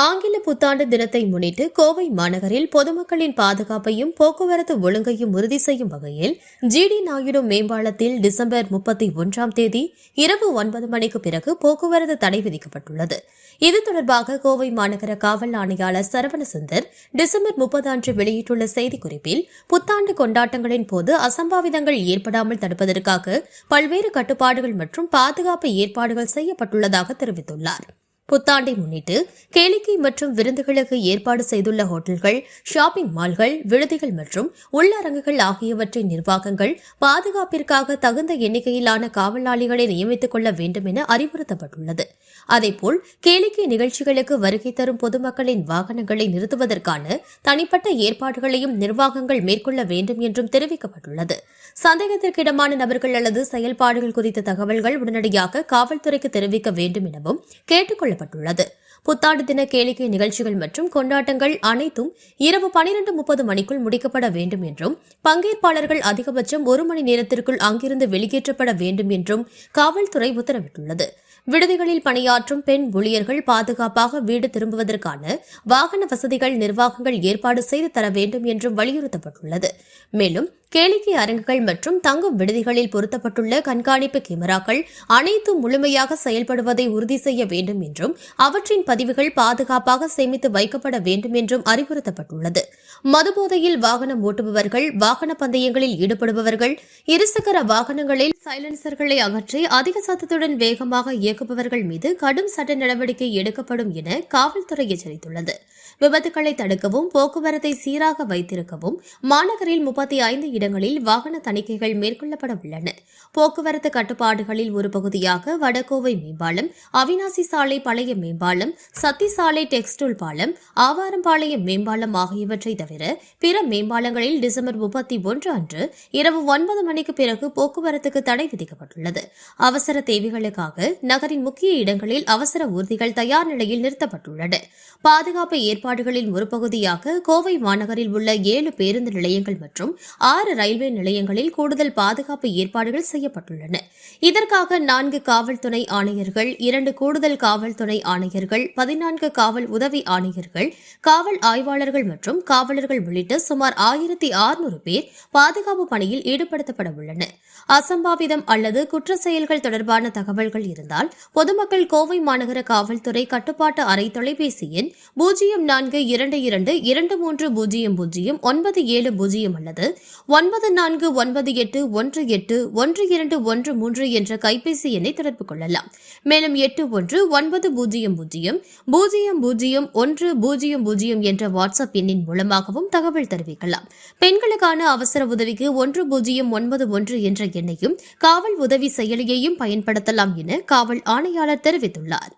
ஆங்கில புத்தாண்டு தினத்தை முன்னிட்டு கோவை மாநகரில் பொதுமக்களின் பாதுகாப்பையும் போக்குவரத்து ஒழுங்கையும் உறுதி செய்யும் வகையில் ஜிடி நாயுடு மேம்பாலத்தில் டிசம்பர் முப்பத்தி ஒன்றாம் தேதி இரவு ஒன்பது மணிக்கு பிறகு போக்குவரத்து தடை விதிக்கப்பட்டுள்ளது. இது தொடர்பாக கோவை மாநகர காவல் ஆணையாளர் சரவணசுந்தர் டிசம்பர் முப்பது அன்று வெளியிட்டுள்ள செய்திக்குறிப்பில் புத்தாண்டு கொண்டாட்டங்களின் போது அசம்பாவிதங்கள் ஏற்படாமல் தடுப்பதற்காக பல்வேறு கட்டுப்பாடுகள் மற்றும் பாதுகாப்பு ஏற்பாடுகள் செய்யப்பட்டுள்ளதாக தெரிவித்துள்ளார். புத்தாண்டை முன்னிட்டு கேளிக்கை மற்றும் விருந்துகளுக்கு ஏற்பாடு செய்துள்ள ஹோட்டல்கள் ஷாப்பிங் மால்கள் விடுதிகள் மற்றும் உள்ளரங்குகள் ஆகியவற்றின் நிர்வாகங்கள் பாதுகாப்பிற்காக தகுந்த எண்ணிக்கையிலான காவலாளிகளை நியமித்துக் கொள்ள வேண்டும் என அறிவுறுத்தப்பட்டுள்ளது. அதேபோல் கேளிக்கை நிகழ்ச்சிகளுக்கு வருகை தரும் பொதுமக்களின் வாகனங்களை நிறுத்துவதற்கான தனிப்பட்ட ஏற்பாடுகளையும் நிர்வாகங்கள் மேற்கொள்ள வேண்டும் என்றும் தெரிவிக்கப்பட்டுள்ளது. சந்தேகத்திற்கிடமான நபர்கள் அல்லது செயல்பாடுகள் குறித்த தகவல்கள் உடனடியாக காவல்துறைக்கு தெரிவிக்க வேண்டும் எனவும் கேட்டுக் கொள்ளப்பட்டுள்ளது புத்தாண்டு தின கேளிக்கை நிகழ்ச்சிகள் மற்றும் கொண்டாட்டங்கள் அனைத்தும் இரவு பனிரெண்டு முப்பது மணிக்குள் முடிக்கப்பட வேண்டும் என்றும் பங்கேற்பாளர்கள் அதிகபட்சம் ஒரு மணி நேரத்திற்குள் அங்கிருந்து வெளியேற்றப்பட வேண்டும் என்றும் காவல்துறை உத்தரவிட்டுள்ளது. விடுதிகளில் பணியாற்றும் பெண் ஊழியர்கள் பாதுகாப்பாக வீடு திரும்புவதற்கான வாகன வசதிகள் நிர்வாகங்கள் ஏற்பாடு செய்து தர வேண்டும் என்றும் வலியுறுத்தப்பட்டுள்ளது. மேலும் கேளிக்கை அரங்குகள் மற்றும் தங்கும் விடுதிகளில் பொருத்தப்பட்டுள்ள கண்காணிப்பு கேமராக்கள் அனைத்தும் முழுமையாக செயல்படுவதை உறுதி செய்ய வேண்டும் என்றும் அவற்றின் பதிவுகள் பாதுகாப்பாக சேமித்து வைக்கப்பட வேண்டும் என்றும் அறிவுறுத்தப்பட்டுள்ளது. மதுபோதையில் வாகனம் ஓட்டுபவர்கள் வாகன பந்தயங்களில் ஈடுபடுபவர்கள் இருசக்கர வாகனங்களில் சைலன்சர்களை அகற்றி அதிக சத்தத்துடன் வேகமாக இயக்குபவர்கள் மீது கடும் சட்ட நடவடிக்கை எடுக்கப்படும் என காவல்துறை எச்சரித்துள்ளது. விபத்துக்களை தடுக்கவும் போக்குவரத்தை சீராக வைத்திருக்கவும் மாநகரில் முப்பத்தி ஐந்து இடங்களில் வாகன தணிக்கைகள் மேற்கொள்ளப்பட உள்ளன. போக்குவரத்து கட்டுப்பாடுகளில் ஒரு பகுதியாக வடகோவை மேம்பாலம் அவினாசி சாலை பழைய மேம்பாலம் சத்தி சாலை டெக்ஸ்டைல் பாலம் ஆவாரம்பாளையம் மேம்பாலம் ஆகியவற்றை தவிர பிற மேம்பாலங்களில் டிசம்பர் முப்பத்தி ஒன்று அன்று இரவு ஒன்பது மணிக்கு பிறகு போக்குவரத்துக்கு தடை விதிக்கப்பட்டுள்ளது. அவசர தேவைகளுக்காக நகரின் முக்கிய இடங்களில் அவசர ஊர்திகள் தயார் நிலையில் நிறுத்தப்பட்டுள்ளன. பாதுகாப்பு ஏற்பாடுகளின் ஒரு பகுதியாக கோவை மாநகரில் உள்ள ஏழு பேருந்து நிலையங்கள் மற்றும் ஆறு ஆறு ரயில்வே நிலையங்களில் கூடுதல் பாதுகாப்பு ஏற்பாடுகள் செய்யப்பட்டுள்ளன. இதற்காக நான்கு காவல்துறை ஆணையர்கள் இரண்டு கூடுதல் காவல்துறை ஆணையர்கள் பதினான்கு காவல் உதவி ஆணையர்கள் காவல் ஆய்வாளர்கள் மற்றும் காவலர்கள் உள்ளிட்ட சுமார் ஆயிரத்தி அறுநூறு பேர் பாதுகாப்பு பணியில் ஈடுபடுத்தப்பட உள்ளனர் அசம்பாவிதம் அல்லது குற்ற செயல்கள் தொடர்பான தகவல்கள் இருந்தால் பொதுமக்கள் கோவை மாநகர காவல்துறை கட்டுப்பாட்டு அறை தொலைபேசி எண் பூஜ்ஜியம் நான்கு இரண்டு இரண்டு இரண்டு மூன்று பூஜ்ஜியம் பூஜ்ஜியம் ஒன்பது ஏழு பூஜ்ஜியம் அல்லது ஒன்பது நான்கு ஒன்பது எட்டு ஒன்று எட்டு ஒன்று இரண்டு ஒன்று மூன்று என்ற கைபேசி எண்ணை தொடர்பு கொள்ளலாம். மேலும் எட்டு ஒன்று ஒன்பது பூஜ்ஜியம் பூஜ்ஜியம் பூஜ்ஜியம் பூஜ்ஜியம் ஒன்று பூஜ்ஜியம் பூஜ்ஜியம் என்ற வாட்ஸ்அப் எண்ணின் மூலமாகவும் தகவல் தெரிவிக்கலாம். பெண்களுக்கான அவசர உதவிக்கு ஒன்று பூஜ்ஜியம் ஒன்பது ஒன்று என்ற எண்ணையும் காவல் உதவி செயலியையும் பயன்படுத்தலாம் என காவல் ஆணையாளர் தெரிவித்துள்ளார்.